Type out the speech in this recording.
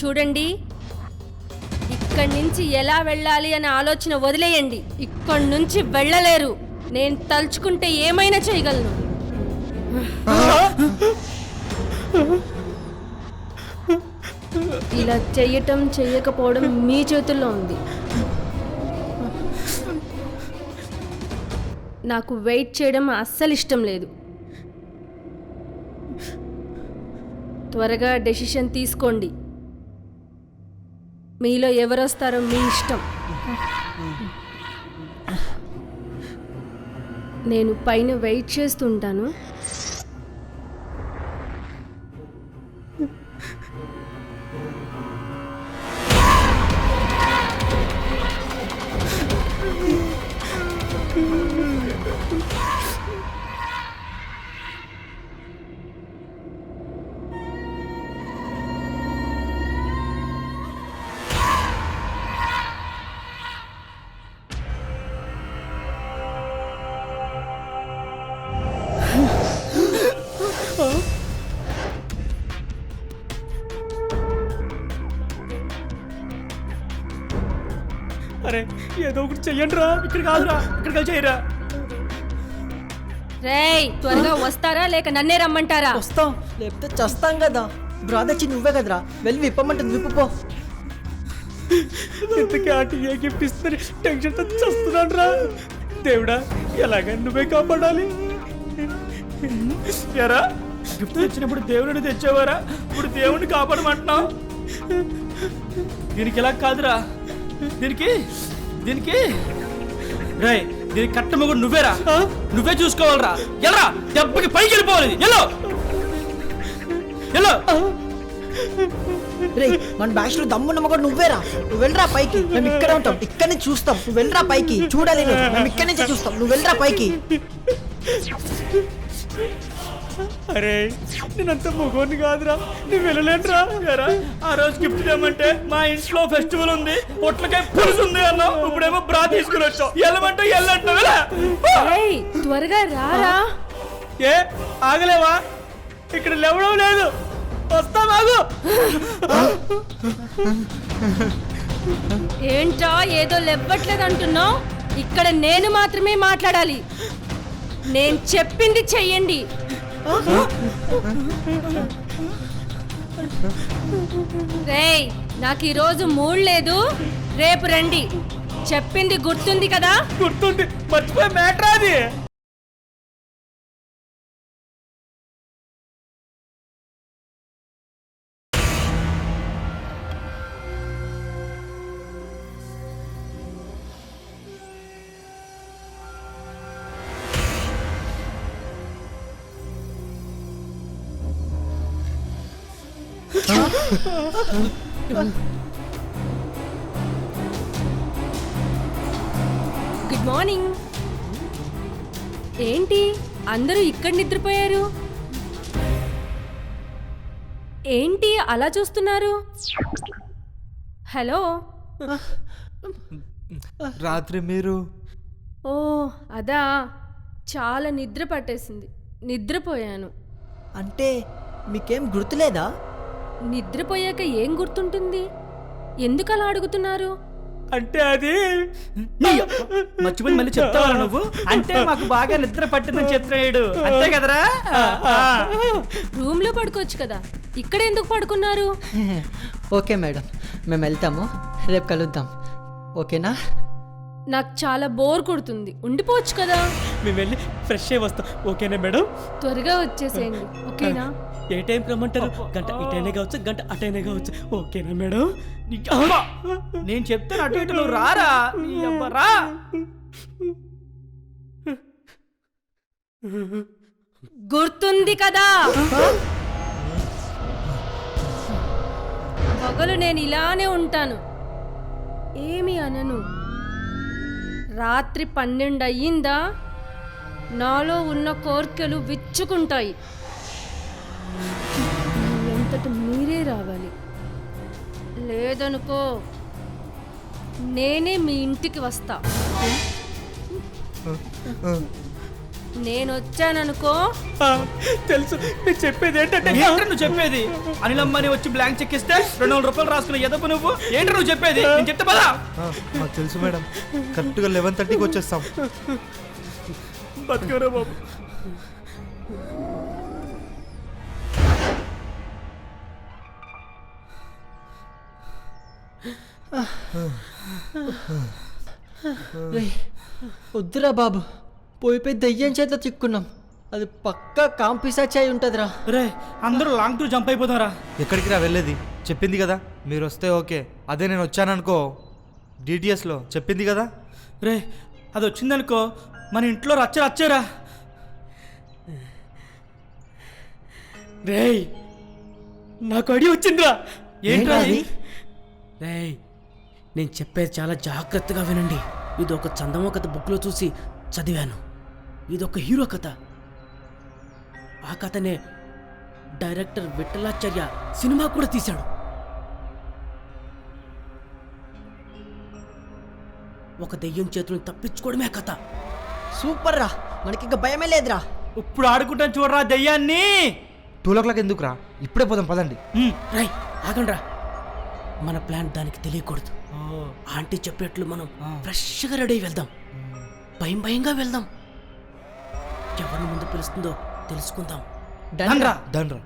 చూడండి. ఇక్కడి నుంచి ఎలా వెళ్ళాలి అనే ఆలోచన వదిలేయండి. ఇక్కడి నుంచి వెళ్ళలేరు. నేను తలుచుకుంటే ఏమైనా చేయగలను. ఇలా చెయ్యటం చెయ్యకపోవడం మీ చేతుల్లో ఉంది. నాకు వెయిట్ చేయడం అస్సలు ఇష్టం లేదు. త్వరగా డెసిషన్ తీసుకోండి. మీలో ఎవరొస్తారో మీ ఇష్టం. నేను పైన వెయిట్ చేస్తుంటాను. ఏదో ఒకటి చెయ్యండి రా ఇక్కడ కాదురా. ఇక్కడ కలిసి చేయరా. రేయ్ త్వరగా వస్తారా లేక నన్నే రమ్మంటారా? వస్తాం. లేకపోతే చస్తాం కదా. బ్రాదర్చి నువ్వే కదరా. వెళ్ళి విప్పమంటుంది విప్పుపో. ఇంతకీ ఆంటీ ఏ గిఫ్ట్ ఇస్తుందని టెన్షన్తో చస్తున్నాడు రా దేవుడా ఎలాగని నువ్వే కాపాడాలి. ఎరా గిఫ్ట్ తెచ్చినప్పుడు దేవుడిని తెచ్చేవారా? ఇప్పుడు దేవుడిని కాపాడమంటున్నావు. దీనికి ఎలా కాదురా. దీనికి దీనికి? రాయ్ దీనికి కట్టమ కూడా నువ్వేరా? నువ్వే చూసుకోవాలరా. ఎలా దెబ్బకి పైకి వెళ్ళిపోవాలి. ఎల్లో. ఎల్లో. రే మన బ్యాచ్లో దమ్మున్న కూడా నువ్వేరా? నువ్వు వెళ్ళరా పైకి. మేము ఇక్కడ ఉంటాం. ఇక్కడ నుంచి చూస్తాం. నువ్వు వెళ్ళరా పైకి. చూడాలి నువ్వు. మేము ఇక్కడ నుంచే చూస్తాం. నువ్వు వెళ్ళరా పైకి. అరే నేనంత మగోని కాదురా. నేను వెళ్ళలేనురా ఎరా ఆ రోజు గిఫ్ట్ ఇవ్వమంటే మా ఇంట్లో ఫెస్టివల్ ఉంది పొట్లకాయ పులుసు ఉంది అన్నావు ఇప్పుడేమో బ్రా తీసుకుని వచ్చావు. వెళ్ళమంటే వెళ్ళంటావు త్వరగా రారా. ఏ ఆగలేవా? ఇక్కడ లేవడం లేదు. వస్తా మాగు ఏంటా ఏదో లెవ్వట్లేదు అంటున్నావు? ఇక్కడ నేను మాత్రమే మాట్లాడాలి. నేను చెప్పింది చెయ్యండి. రేయ్ నాకు ఈరోజు మూడ్ లేదు. రేపు రండి. చెప్పింది గుర్తుంది కదా? గుర్తుంది. మర్చిపోయి మ్యాటర్ అది. Good morning. ఏంటి? అందరూ ఇక్కడ నిద్రపోయారు? ఏంటి? అలా చూస్తున్నారు? హలో? రాత్రి మీరు? ఓ అదా. చాలా నిద్ర పట్టేసింది. నిద్రపోయాను. అంటే మీకేం గుర్తులేదా? నిద్రపోయాక ఏం గుర్తుంటుంది? ఎందుకు అలా అడుగుతున్నారు? అంటే అది మర్చిపోయి మళ్ళీ చెప్తావా నువ్వు? అంటే మాకు బాగా నిద్ర పట్టిందని చెప్తున్నాడు అంతే కదరా? రూమ్లో పడుకోవచ్చు కదా. ఇక్కడ ఎందుకు పడుకున్నారు? Okay madam. మేము వెళ్తాము. రేపు కలుద్దాం. ఓకేనా? నాకు చాలా బోర్ కొడుతుంది. ఉండిపోవచ్చు కదా. మేము వెళ్ళి ఫ్రెష్ అయ్యి వస్తాం. ఓకేనా మేడం? త్వరగా వచ్చేసేయండి. ఓకేనా? ఏ టైం రమ్మంటారు? గంట ఇటైనా కావచ్చు గంట అటైనా కావచ్చు. ఓకేనా మేడం? నేను చెప్తాను అటు ఇటు నువ్వు రారా. నీ అబ్బ రా. గుర్తుంది కదా? పగలు నేను ఇలానే ఉంటాను. ఏమి అనను. రాత్రి పన్నెండు అయ్యిందా నాలో ఉన్న కోర్కెలు విచ్చుకుంటాయి. మీ అంతట మీరే రావాలి? లేదనుకో నేనే మీ ఇంటికి వస్తా. నేను వచ్చాననుకో తెలుసు. నేను చెప్పేది ఏంటంటే నువ్వు చెప్పేది? అనిల్ అంబానీ వచ్చి బ్లాంక్ చెక్ ఇస్తే రెండు వందల రూపాయలు రాసుకున్న ఎదపు నువ్వు? ఏంట్రా నువ్వు చెప్పేది? నేను చెప్తే పదా? ఆ, మాకు తెలుసు మేడం. కరెక్ట్గా లెవెన్ థర్టీకి వచ్చేస్తాం. బతుకరా బాబు? వద్దురా బాబు. పోయి పోయి దయ్యం చేత చిక్కున్నాం. అది పక్కా కాంపిసాచి అయి ఉంటుందిరా. రే అందరూ లాంగ్ టూర్ జంప్ అయిపోతారా? ఎక్కడికి రా వెళ్ళేది? చెప్పింది కదా. మీరు వస్తే ఓకే. అదే నేను వచ్చాననుకో. డిటిఎస్లో చెప్పింది కదా? రే అది వచ్చిందనుకో మన ఇంట్లో రచ్చ రచ్చారా. రేయ్ నాకు అడి వచ్చిందిరా. ఏంట్రా ఏంట్రా అది? రేయ్ నేను చెప్పేది చాలా జాగ్రత్తగా వినండి. ఇది ఒక చందమ కథ బుక్లో చూసి చదివాను. ఇది ఒక హీరో కథ. ఆ కథనే డైరెక్టర్ విఠలాచార్య సినిమా కూడా తీశాడు. ఒక దెయ్యం చేతులను తప్పించుకోవడమే కథ. సూపర్ రా. మనకి ఇంకా భయమే లేదురా. ఇప్పుడు ఆడుకుంటాను చూడరా దయ్యాన్ని? టూ ఓ క్లాక్ ఎందుకు రా ఇప్పుడే పోదాం పదండి. రై ఆగండ్రా. మన ప్లాన్ దానికి తెలియకూడదు. ఆంటీ చెప్పినట్లు మనం ఫ్రెష్గా రెడీ వెళ్దాం. భయం భయంగా వెళ్దాం. ఎవరిని ముందు పిలుస్తుందో తెలుసుకుందాం. డన్ రా రా దండ్రా.